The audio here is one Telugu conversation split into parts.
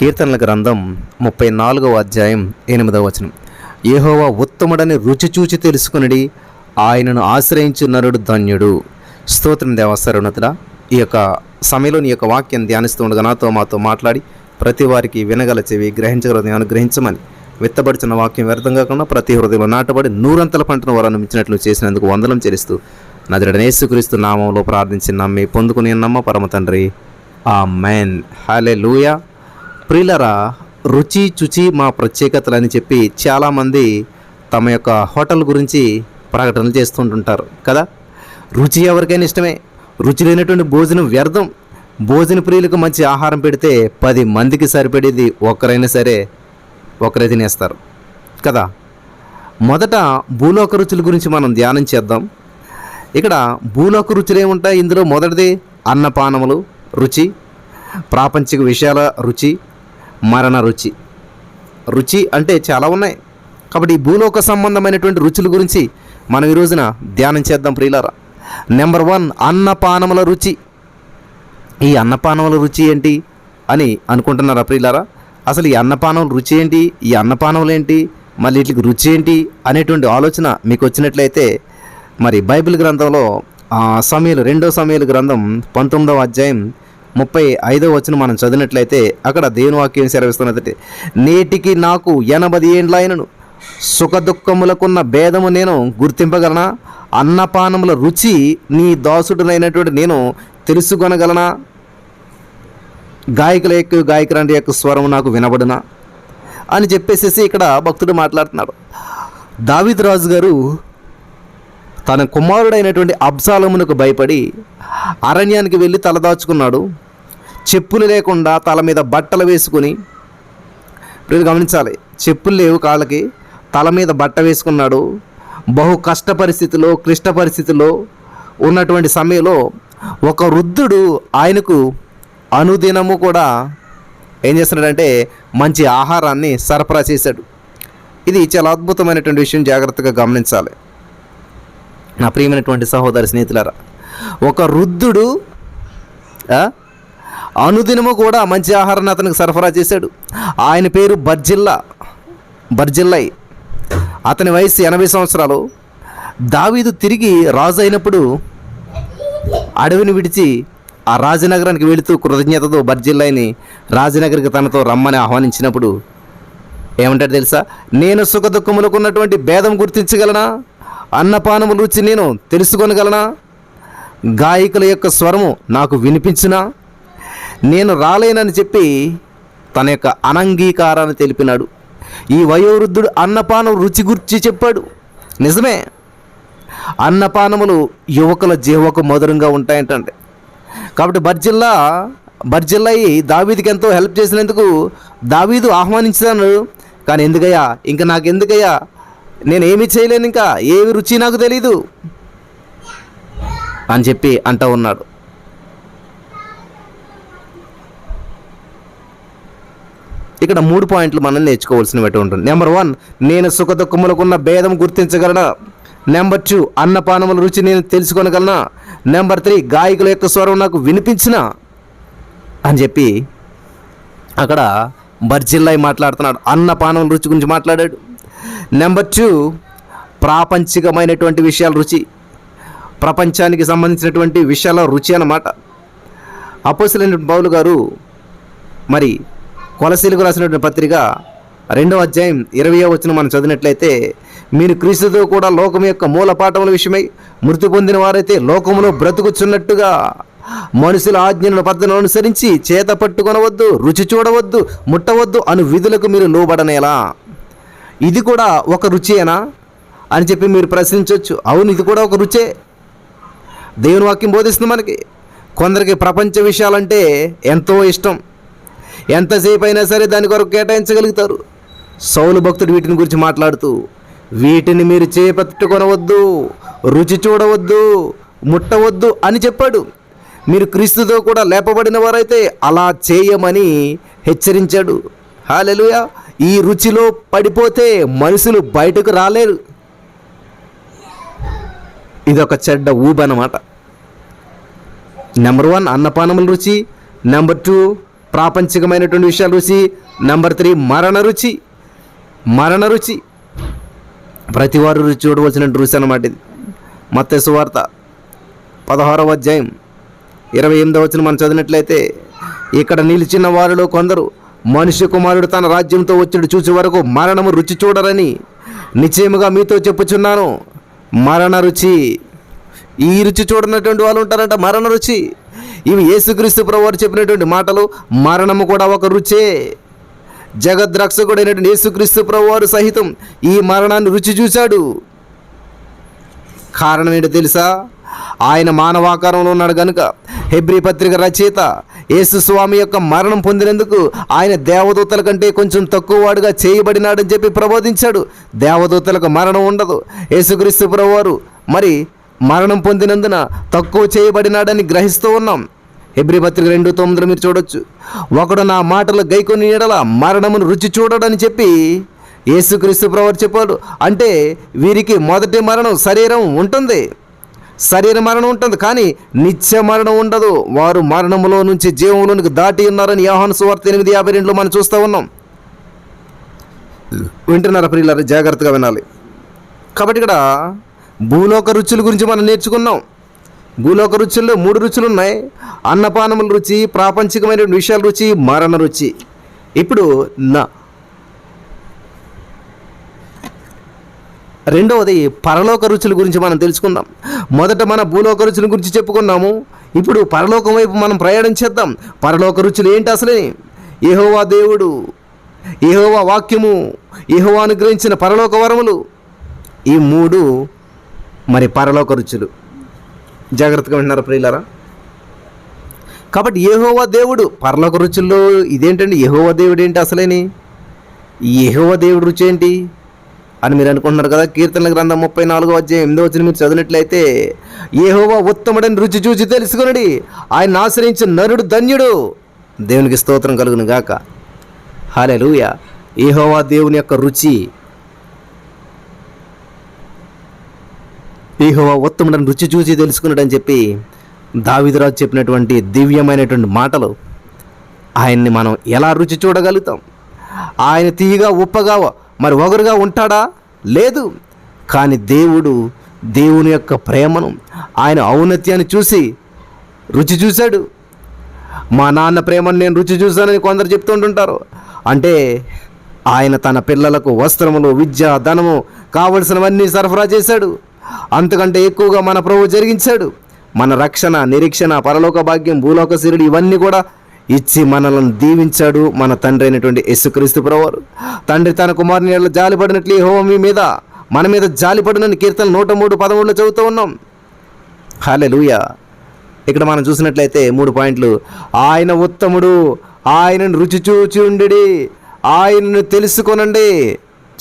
కీర్తనల గ్రంథం ముప్పై నాలుగవ అధ్యాయం ఎనిమిదవ వచనం. ఏహోవా ఉత్తముడని రుచి చూచి తెలుసుకునడి ఆయనను ఆశ్రయించు నరుడు ధన్యుడు. స్తోత్రం దేవస్థరుణతుడా ఈ యొక్క సమయంలో నీ యొక్క వాక్యం ధ్యానిస్తూ ఉండగా నాతో మాతో మాట్లాడి ప్రతి వారికి వినగల చెవి గ్రహించగల అనుగ్రహించమని గ్రహించమని వాక్యం వ్యర్థం కాకుండా ప్రతి హృదయంలో నాటబడి నూరంతల పంటను వరాన్ని మించినట్లు చేసినందుకు వందనం చెల్లిస్తూ నదుడని యేసుక్రీస్తు నామంలో ప్రార్థించి నమ్మి పొందుకుని నమ్మ పరమ తండ్రి. ఆ మెన్ హాలే లూయా ప్రియులరా రుచి చుచి మా ప్రత్యేకతలని చెప్పి చాలామంది తమ యొక్క హోటల్ గురించి ప్రకటనలు చేస్తుంటుంటారు కదా? రుచి ఎవరికైనా ఇష్టమే. రుచి లేనటువంటి భోజనం వ్యర్థం. భోజన ప్రియులకు మంచి ఆహారం పెడితే పది మందికి సరిపడేది ఒక్కరైనా సరే ఒకరే తినేస్తారు కదా? మొదట భూలోక రుచుల గురించి మనం ధ్యానం చేద్దాం. ఇక్కడ భూలోక రుచులు ఏముంటాయి? ఇందులో మొదటిది అన్నపానములు రుచి. ప్రాపంచిక విషయాల రుచి మరణ రుచి. రుచి అంటే చాలా ఉన్నాయి. కాబట్టి ఈ భూలోక సంబంధమైనటువంటి రుచుల గురించి మనం ఈ రోజున ధ్యానం చేద్దాం ప్రియులారా. నెంబర్ వన్ అన్నపానముల రుచి. ఈ అన్నపానముల రుచి ఏంటి అని అనుకుంటున్నారా ప్రియులారా? అసలు ఈ అన్నపానం రుచి ఏంటి? ఈ అన్నపానములు ఏంటి? మళ్ళీ వీటికి రుచి ఏంటి అనేటువంటి ఆలోచన మీకు వచ్చినట్లయితే మరి బైబిల్ గ్రంథంలో సమయలు రెండో సమయలు గ్రంథం పంతొమ్మిదవ అధ్యాయం ముప్పై ఐదో వచ్చిన మనం చదివినట్లయితే అక్కడ దేవుని వాక్యం సెలవిస్తున్నదంటే నేటికి నాకు ఎనభై ఏండ్లైనను. సుఖ దుఃఖములకున్న భేదము నేను గుర్తింపగలనా? అన్నపానముల రుచి నీ దాసుడునైనటువంటి నేను తెలుసుకొనగలనా? గాయకుల యొక్క గాయకురాంటి యొక్క స్వరం నాకు వినబడునా? అని చెప్పేసేసి ఇక్కడ భక్తుడు మాట్లాడుతున్నాడు. దావిద్ రాజు గారు తన కుమారుడైనటువంటి అబ్సాలమునకు భయపడి అరణ్యానికి వెళ్ళి తలదాచుకున్నాడు చెప్పులు లేకుండా తల మీద బట్టలు వేసుకుని మీరు గమనించాలి చెప్పులు లేవు కాళ్ళకి తల మీద బట్ట వేసుకున్నాడు. బహు కష్ట పరిస్థితిలో క్లిష్ట పరిస్థితిలో ఉన్నటువంటి సమయంలో ఒక వృద్ధుడు ఆయనకు అనుదినము కూడా ఏం చేస్తున్నాడంటే మంచి ఆహారాన్ని సరఫరా చేశాడు. ఇది చాలా అద్భుతమైనటువంటి విషయం జాగ్రత్తగా గమనించాలి. నా ప్రియమైనటువంటి సహోదరి స్నేహితులారా ఒక వృద్ధుడు అనుదినము కూడా మంచి ఆహారాన్ని అతనికి సరఫరా చేశాడు. ఆయన పేరు బర్జిల్లా బర్జిల్లై. అతని వయసు ఎనభై సంవత్సరాలు. దావీదు తిరిగి రాజు అయినప్పుడు అడవిని విడిచి ఆ రాజనగరానికి వెళుతూ కృతజ్ఞతతో బర్జిల్లైని రాజనగర్కి తనతో రమ్మని ఆహ్వానించినప్పుడు ఏమంటాడు తెలుసా? నేను సుఖదుఖములకు ఉన్నటువంటి భేదం గుర్తించగలనా? అన్నపానము రుచి నేను తెలుసుకొనగలనా? గాయకుల యొక్క స్వరము నాకు వినిపించినా? నేను రాలేనని చెప్పి తన యొక్క అనంగీకారాన్ని తెలిపినాడు. ఈ వయోవృద్ధుడు అన్నపానం రుచి గుర్చి చెప్పాడు. నిజమే. అన్నపానములు యువకుల జీవకు మధురంగా ఉంటాయంటండి. కాబట్టి బర్జిల్లా బర్జిల్లయి దావీదికి ఎంతో హెల్ప్ చేసినందుకు దావీదు ఆహ్వానించాను కానీ ఎందుకయ్యా? ఇంకా నాకు ఎందుకయ్యా నేను చేయలేను ఇంకా? ఏమి రుచి నాకు తెలీదు. అని చెప్పి అంటూ ఉన్నాడు. ఇక్కడ మూడు పాయింట్లు మనం నేర్చుకోవాల్సినవి ఉంటుంది నెంబర్ వన్ నేను సుఖ దుఃఖములకున్న భేదం గుర్తించగలనా? నెంబర్ టూ అన్నపానముల రుచి నేను తెలుసుకొనగలనా? నెంబర్ త్రీ గాయకుల యొక్క స్వరం నాకు వినిపించిన? అని చెప్పి అక్కడ బర్జిల్లాయి మాట్లాడుతున్నాడు. అన్నపానముల రుచి గురించి మాట్లాడాడు. నెంబర్ టూ ప్రాపంచికమైనటువంటి విషయాల రుచి. ప్రపంచానికి సంబంధించినటువంటి విషయాల రుచి అన్నమాట. అపోసలైన పౌలు గారు మరి కొలసీలకు రాసినటువంటి పత్రిక రెండవ అధ్యాయం ఇరవయో వచ్చిన మనం చదివినట్లయితే మీరు క్రీస్తుతో కూడా లోకం యొక్క మూల పాఠముల విషయమై మృతి పొందిన వారైతే లోకములో బ్రతుకుచున్నట్టుగా మనుషుల ఆజ్ఞలను పద్ధతులను అనుసరించి చేత పట్టుకొనవద్దు రుచి చూడవద్దు ముట్టవద్దు అను విధులకు మీరు లోబడనేలా. ఇది కూడా ఒక రుచేనా అని చెప్పి మీరు ప్రశ్నించవచ్చు అవును ఇది కూడా ఒక రుచే. దేవుని వాక్యం బోధిస్తుంది మనకి. కొందరికి ప్రపంచ విషయాలంటే ఎంతో ఇష్టం. ఎంతసేపు అయినా సరే దాని కొరకు కేటాయించగలుగుతారు. సౌలు భక్తుడు వీటిని గురించి మాట్లాడుతూ వీటిని మీరు చేపట్టుకొనవద్దు రుచి చూడవద్దు ముట్టవద్దు అని చెప్పాడు. మీరు క్రీస్తుతో కూడా లేపబడిన వారైతే అలా చేయమని హెచ్చరించాడు. హాలెలుయా! ఈ రుచిలో పడిపోతే మనుషులు బయటకు రాలేరు. ఇదొక చెడ్డ ఊబనమాట. నెంబర్ వన్ అన్నపానముల రుచి. నెంబర్ టూ ప్రాపంచికమైనటువంటి విషయాల రుచి. నెంబర్ త్రీ మరణ రుచి. మరణ రుచి. ప్రతి వారు రుచి చూడవలసిన రుచి అన్నమాట ఇది. మత్తే సువార్త పదహారవ అధ్యాయం ఇరవై ఎనిమిదవ వచ్చిన మనం చదివినట్లయితే ఇక్కడ నిలిచిన వారిలో కొందరు మనుష్య కుమారుడు తన రాజ్యంతో వచ్చాడు చూసే వరకు మరణము రుచి చూడరని నిశ్చయముగా మీతో చెప్పుచున్నాను. మరణ రుచి ఈ రుచి చూడనటువంటి వాళ్ళు ఉంటారంట మరణ రుచి. ఇవి యేసుక్రీస్తు ప్రభువారు చెప్పినటువంటి మాటలు మరణము కూడా ఒక రుచే. జగద్రక్షకుడైనటువంటి యేసుక్రీస్తు ప్రభువారు సహితం ఈ మరణాన్ని రుచి చూశాడు. కారణం ఏంటో తెలుసా? ఆయన మానవాకారంలో ఉన్నాడు గనుక. హెబ్రి పత్రిక రచయిత యేసుస్వామి యొక్క మరణం పొందినందుకు ఆయన దేవదూతల కంటే కొంచెం తక్కువ వాడుగా చేయబడినాడని చెప్పి ప్రబోధించాడు. దేవదూతలకు మరణం ఉండదు. యేసుక్రీస్తు ప్రభువారు మరి మరణం పొందినందున తక్కువ చేయబడినాడని గ్రహిస్తూ ఉన్నాం. హెబ్రి పత్రిక రెండు తొమ్మిది మీరు చూడొచ్చు. ఒకడు నా మాటలు గైకొని ఎడల మరణమును రుచి చూడడని చెప్పి యేసుక్రీస్తు ప్రవర్ చెప్పాడు. అంటే వీరికి మొదటి మరణం శరీరం ఉంటుంది. శరీర మరణం ఉంటుంది కానీ నిత్య మరణం ఉండదు. వారు మరణములో నుంచి జీవంలోనికి దాటి ఉన్నారని యోహాను సువార్త ఎనిమిది యాభై రెండులో మనం చూస్తూ ఉన్నాం. వింటున్నారా ప్రియులారా? జాగ్రత్తగా వినాలి. కాబట్టి ఇక్కడ భూలోక రుచుల గురించి మనం నేర్చుకున్నాం. భూలోక రుచుల్లో మూడు రుచులు ఉన్నాయి. అన్నపానముల రుచి ప్రాపంచికమైన విషయాల రుచి మరణ రుచి. ఇప్పుడు నా రెండవది పరలోక రుచుల గురించి మనం తెలుసుకుందాం. మొదట మన భూలోక రుచుల గురించి చెప్పుకున్నాము ఇప్పుడు పరలోకం వైపు మనం ప్రయాణం చేద్దాం. పరలోక రుచులు ఏంటి అసలే? ఏహోవా దేవుడు ఏహోవా వాక్యము ఏహోవా అనుగ్రహించిన పరలోక వరములు. ఈ మూడు మరి పరలోక రుచులు. జాగ్రత్తగా విన్నారు ప్రియులరా? కాబట్టి ఏహోవా దేవుడు పరలోక రుచుల్లో ఇదేంటండి? ఏహోవా దేవుడు ఏంటి అసలేని? ఏహోవా దేవుడు రుచి ఏంటి? అని మీరు అనుకుంటున్నారు కదా కీర్తన గ్రంథం ముప్పై నాలుగో అధ్యాయం ఎనిమిదో వచ్చిన మీరు చదివినట్లయితే ఏహోవా ఉత్తముడని రుచి చూచి తెలుసుకునడి. ఆయన ఆశ్రయించిన నరుడు ధన్యుడు. దేవునికి స్తోత్రం కలుగును గాక. హాలే లూయ ఏహోవా దేవుని యొక్క రుచి. ఏహోవా ఉత్తముడని రుచి చూచి తెలుసుకున్నాడని చెప్పి దావిదరాజు చెప్పినటువంటి దివ్యమైనటువంటి మాటలు. ఆయన్ని మనం ఎలా రుచి చూడగలుగుతాం? ఆయన తీయగా ఉప్పగా మరి ఒకరుగా ఉంటాడా? లేదు. కానీ దేవుడు దేవుని యొక్క ప్రేమను ఆయన ఔన్నత్యాన్ని చూసి రుచి చూశాడు. మా నాన్న ప్రేమను నేను రుచి చూశానని కొందరు చెప్తుంటుంటారు అంటే ఆయన తన పిల్లలకు వస్త్రములు విద్య ధనము కావలసినవన్నీ సరఫరా చేశాడు. అంతకంటే ఎక్కువగా మన ప్రభు జరిగించాడు. మన రక్షణ నిరీక్షణ పరలోక భాగ్యం భూలోక సిరుడు ఇవన్నీ కూడా ఇచ్చి మనలను దీవించాడు మన తండ్రి అయినటువంటి యేసుక్రీస్తు ప్రవారు తండ్రి తన కుమారుని ఎలా జాలిపడినట్లు యెహోవా మీ మీద మన మీద జాలిపడినని కీర్తన నూట మూడు పదమూడులో చదువుతూ ఉన్నాం. హాలెలూయా ఇక్కడ మనం చూసినట్లయితే మూడు పాయింట్లు. ఆయన ఉత్తముడు ఆయనను రుచి చూచి ఉండి ఆయనను తెలుసుకొనండి.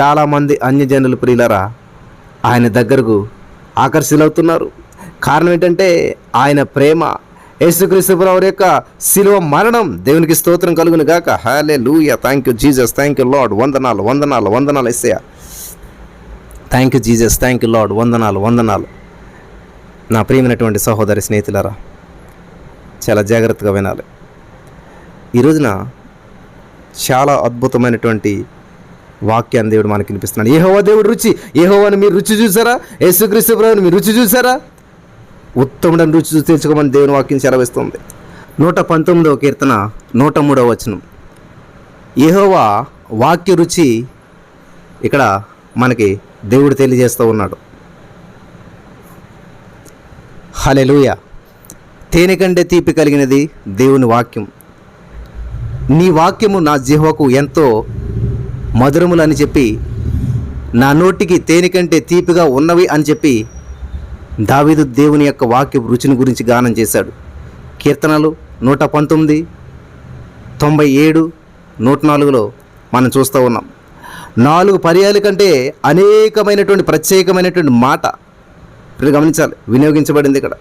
చాలామంది అన్యజనులు ప్రియులరా ఆయన దగ్గరకు ఆకర్షితులవుతున్నారు. కారణం ఏంటంటే ఆయన ప్రేమ యేసుక్రీస్తు ప్రభు యొక్క శిలువ మరణం దేవునికి స్తోత్రం కలుగును గాక. Hallelujah thank you Jesus thank you lord వందనాలు వందనాలు వందనాలు Yesayya thank you Jesus thank you lord వందనాలు వందనాలు. నా ప్రియమైనటువంటి సహోదరి స్నేహితులరా చాలా జాగ్రత్తగా వినాలి. ఈ రోజున చాలా అద్భుతమైనటువంటి వాక్యాన్ని దేవుడు మనకి వినిపిస్తున్నాడు. ఏహోవా దేవుడు రుచి ఏహోవాని మీరు రుచి చూసారా? యేసుక్రీస్తు ప్రభుని మీరు రుచి చూసారా? ఉత్తముడని రుచి చూసి తెలుసుకోమని దేవుని వాక్యం సెలవిస్తుంది. నూట పంతొమ్మిదవ కీర్తన నూట మూడవ వచనం. ఏహోవా వాక్య రుచి ఇక్కడ మనకి దేవుడు తెలియజేస్తూ ఉన్నాడు. హలెలూయ తేనె కంటే తీపి కలిగినది దేవుని వాక్యం. నీ వాక్యము నా జిహ్వకు ఎంతో మధురములు అని చెప్పి నా నోటికి తేనె కంటే తీపిగా ఉన్నవి అని చెప్పి దావీదు దేవుని యొక్క వాక్య రుచిని గురించి గానం చేశాడు. కీర్తనలు నూట పంతొమ్మిది తొంభై ఏడు నూట నాలుగులో మనం చూస్తూ ఉన్నాం. నాలుగు పర్యాల కంటే అనేకమైనటువంటి ప్రత్యేకమైనటువంటి మాట. ఇప్పుడు గమనించాలి వినియోగించబడింది ఇక్కడ.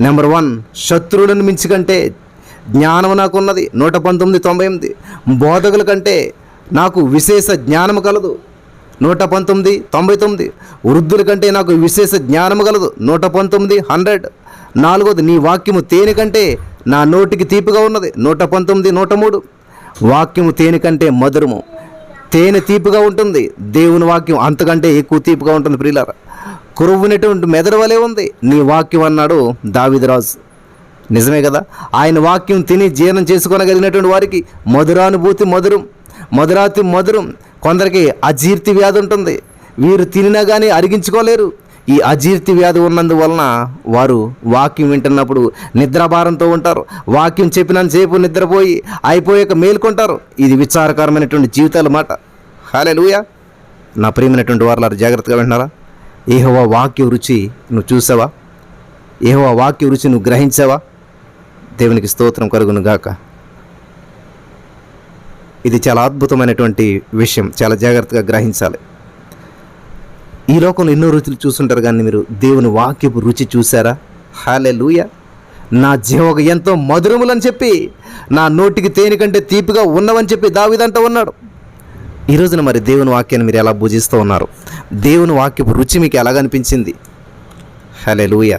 నెంబర్ వన్ శత్రువులను మించి కంటే జ్ఞానం నాకున్నది. నూట పంతొమ్మిది తొంభై ఎనిమిది. బోధకుల కంటే నాకు విశేష జ్ఞానము కలదు. నూట పంతొమ్మిది తొంభై తొమ్మిది. వృద్ధుల కంటే నాకు విశేష జ్ఞానము కలదు నూట పంతొమ్మిది హండ్రెడ్. నాలుగోది నీ వాక్యము తేనె కంటే నా నోటికి తీపిగా ఉన్నది. నూట పంతొమ్మిది నూట మూడు. వాక్యము తేనె కంటే మధురము. తేనె తీపిగా ఉంటుంది. దేవుని వాక్యం అంతకంటే ఎక్కువ తీపిగా ఉంటుంది ప్రియులారా. కురువునటువంటి మెదడు వలె ఉంది. నీ వాక్యం అన్నాడు దావిదరాజు నిజమే కదా? ఆయన వాక్యం తిని జీర్ణం చేసుకోనగలిగినటువంటి వారికి మధురానుభూతి మధురం. మధురాతి మధురం. కొందరికి అజీర్తి వ్యాధి ఉంటుంది. వీరు తినినా కానీ అరిగించుకోలేరు. ఈ అజీర్తి వ్యాధి ఉన్నందువలన వారు వాక్యం వింటున్నప్పుడు నిద్రాభారంతో ఉంటారు. వాక్యం చెప్పినంతసేపు నిద్రపోయి అయిపోయాక మేల్కొంటారు. ఇది విచారకరమైనటువంటి జీవితాల మాట. హాలే లూయా నా ప్రియమైనటువంటి వారు జాగ్రత్తగా వింటున్నారా? ఏహోవా వాక్య రుచి నువ్వు చూసావా? ఏహోవా వాక్య రుచి నువ్వు గ్రహించావా? దేవునికి స్తోత్రం కలుగును గాక. ఇది చాలా అద్భుతమైనటువంటి విషయం. చాలా జాగ్రత్తగా గ్రహించాలి. ఈ లోకంలో ఎన్నో రుచులు చూస్తుంటారు కానీ మీరు దేవుని వాక్యపు రుచి చూసారా హాలే లూయ నా జీవక ఎంతో మధురములని చెప్పి నా నోటికి తేనె కంటే తీపిగా ఉన్నవని చెప్పి దావిదంట ఉన్నాడు. ఈ రోజున మరి దేవుని వాక్యాన్ని మీరు ఎలా పూజిస్తూ ఉన్నారు? దేవుని వాక్యపు రుచి మీకు ఎలాగనిపించింది? హలే లూయ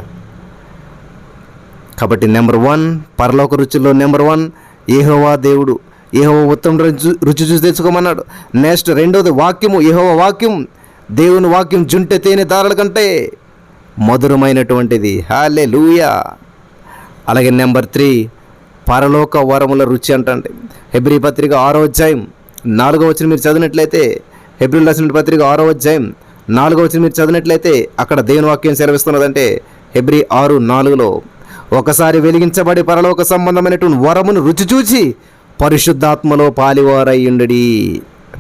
కాబట్టి నెంబర్ వన్ పరలోక రుచుల్లో నెంబర్ వన్ ఏహోవా దేవుడు. ఏహోవా ఉత్తమ రుచి రుచి చూసి తెచ్చుకోమన్నాడు నెక్స్ట్ రెండోది వాక్యము ఏహోవా వాక్యం. దేవుని వాక్యం జుంటె తేనె దారుల కంటే మధురమైనటువంటిది. హాలే లూయా అలాగే నెంబర్ త్రీ పరలోక వరముల రుచి అంటండి. హెబ్రి పత్రిక ఆరో అధ్యాయం నాలుగో వచ్చిన మీరు చదివినట్లయితే హెబ్రిల్ రాసిన పత్రిక ఆరో అధ్యాయం నాలుగో వచ్చిన మీరు చదివినట్లయితే అక్కడ దేవుని వాక్యం సెలవిస్తున్నదంటే హెబ్రి ఆరు నాలుగులో ఒకసారి వెలిగించబడి పరలోక సంబంధమైనటువంటి వరమును రుచి చూచి పరిశుద్ధాత్మలో పాలివారై ఉండడి.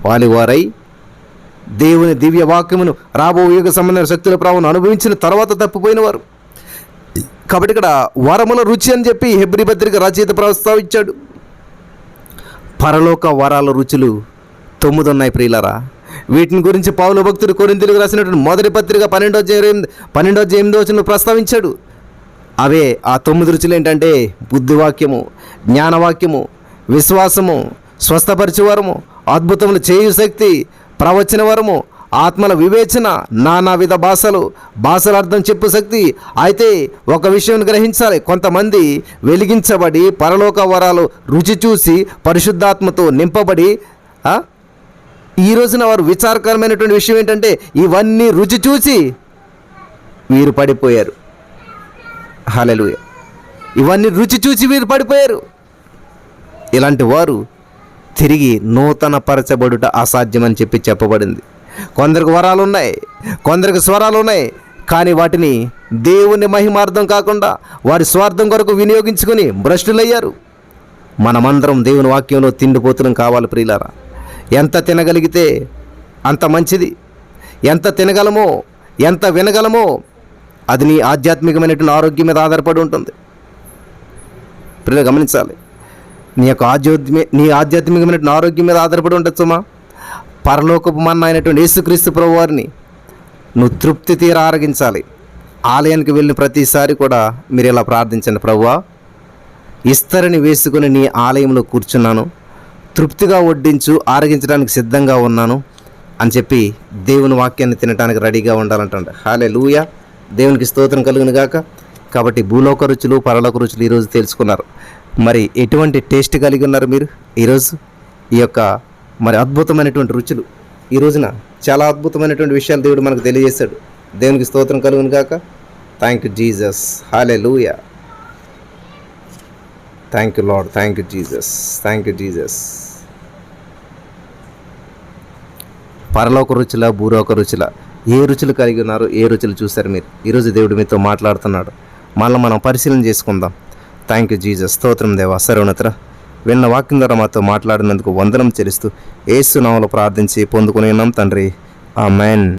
పాలివారై దేవుని దివ్య వాక్యమును రాబో యుగ సంబంధమైన శక్తుల ప్రభావం అనుభవించిన తర్వాత తప్పిపోయినవారు. కాబట్టి ఇక్కడ వరముల రుచి అని చెప్పి హెబ్రి పత్రిక రచయిత ప్రస్తావించాడు. పరలోక వరాల రుచులు తొమ్మిది ఉన్నాయి ప్రియులరా. వీటిని గురించి పౌలు భక్తుడు కొరింతలకు రాసినటువంటి మొదటి పత్రిక పన్నెండో పన్నెండో ఎనిమిదో వచ్చిన ప్రస్తావించాడు. అవే ఆ తొమ్మిది రుచులు ఏంటంటే బుద్ధివాక్యము జ్ఞానవాక్యము విశ్వాసము స్వస్థపరిచే వరము అద్భుతములు చేయు శక్తి ప్రవచన వరము ఆత్మల వివేచన నానా విధ భాషలు భాషల అర్థం చెప్పు శక్తి. అయితే ఒక విషయం గ్రహించాలి. కొంతమంది వెలిగించబడి పరలోక వరాలు రుచి చూసి పరిశుద్ధాత్మతో నింపబడి ఈ రోజున వారు విచారకరమైనటువంటి విషయం ఏంటంటే ఇవన్నీ రుచి చూసి వీరు పడిపోయారు. హలలుయ ఇవన్నీ రుచి చూసి వీరు పడిపోయారు. ఇలాంటి వారు తిరిగి నూతన పరచబడుట అసాధ్యమని చెప్పి చెప్పబడింది. కొందరికి వరాలు ఉన్నాయి కొందరికి స్వరాలు ఉన్నాయి కానీ వాటిని దేవుని మహిమార్థం కాకుండా వారి స్వార్థం కొరకు వినియోగించుకొని భ్రష్టులయ్యారు. మనమందరం దేవుని వాక్యంలో తిండిపోతున్నాం కావాలి ప్రియులారా. ఎంత తినగలిగితే అంత మంచిది ఎంత తినగలమో ఎంత వినగలమో అది నీ ఆధ్యాత్మికమైనటువంటి ఆరోగ్యం మీద ఆధారపడి ఉంటుంది. ప్రియులు గమనించాలి. నీ యొక్క ఆధ్యాత్మిక నీ ఆధ్యాత్మికమైనటువంటి ఆరోగ్యం మీద ఆధారపడి ఉంటుంది మా పరలోకపు మన్న అయినటువంటి యేసుక్రీస్తు ప్రభు వారిని నువ్వు తృప్తి తీర ఆరగించాలి. ఆలయానికి వెళ్ళిన ప్రతిసారి కూడా మీరు ఇలా ప్రార్థించండి ప్రభువా. ఇస్తరిని వేసుకుని నీ ఆలయంలో కూర్చున్నాను. తృప్తిగా వడ్డించు ఆరగించడానికి సిద్ధంగా ఉన్నాను అని చెప్పి దేవుని వాక్యాన్ని తినడానికి రెడీగా ఉండాలంటుండ. హాలే లూయ దేవునికి స్తోత్రం కలుగును గాక. కాబట్టి భూలోక రుచులు పరలోక రుచులు ఈరోజు తెలుసుకున్నారు. మరి ఎటువంటి టేస్ట్ కలిగి ఉన్నారు మీరు? ఈరోజు ఈ యొక్క మరి అద్భుతమైనటువంటి రుచులు. ఈ రోజున చాలా అద్భుతమైనటువంటి విషయాలు దేవుడు మనకు తెలియజేశాడు. దేవునికి స్తోత్రం కలుగును గాక. Thank you Jesus hallelujah thank you lord thank you Jesus thank you Jesus పరలోక రుచుల భూలోక రుచుల ఏ రుచులు కలిగి ఉన్నారు ఏ రుచులు చూశారు మీరు? ఈరోజు దేవుడు మీతో మాట్లాడుతున్నాడు. మళ్ళీ మనం పరిశీలన చేసుకుందాం. థ్యాంక్ యూ జీజస్ స్తోత్రం దేవా సర్వనతర విన్న వాక్యం ద్వారా మాతో మాట్లాడినందుకు వందనం చెల్లిస్తూ ఏసు నామలో ప్రార్థించి పొందుకుని ఉన్నాం తండ్రి. ఆ